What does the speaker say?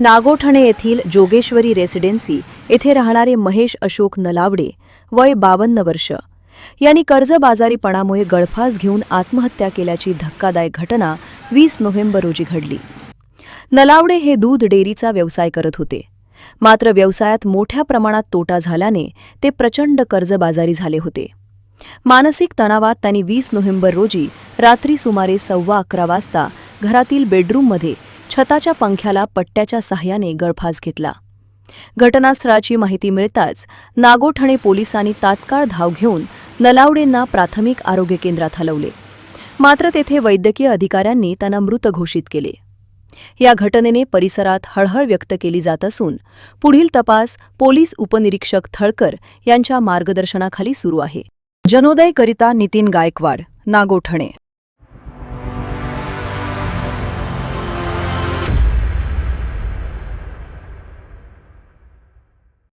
नागोठणे येथील जोगेश्वरी रेसिडेन्सी येथे राहणारे महेश अशोक नलावडे वय बावन्न वर्ष. यांनी कर्जबाजारीपणामुळे गळफास घेऊन आत्महत्या केल्याची धक्कादायक घटना वीस नोव्हेंबर रोजी घडली. नलावडे हे दूध डेअरीचा व्यवसाय करत होते. मात्र व्यवसायात मोठ्या प्रमाणात तोटा झाल्याने ते प्रचंड कर्जबाजारी झाले होते. मानसिक तणावात त्यांनी वीस नोव्हेंबर रोजी रात्री सुमारे सव्वा अकरा वाजता घरातील बेडरूममध्ये छताच्या पंख्याला पट्ट्याच्या सहाय्याने गळफास घेतला. घटनास्थळाची माहिती मिळताच नागोठणे पोलिसांनी तात्काळ धाव घेऊन नलावडेंना प्राथमिक आरोग्य केंद्रात हलवले. मात्र तेथे वैद्यकीय अधिकाऱ्यांनी त्यांना मृत घोषित केले. या घटनेने परिसरात हळहळ व्यक्त केली जात असून पुढील तपास पोलीस उपनिरीक्षक थळकर यांच्या मार्गदर्शनाखाली सुरू आहे. जनोदयकरिता नितीन गायकवाड नागोठणे.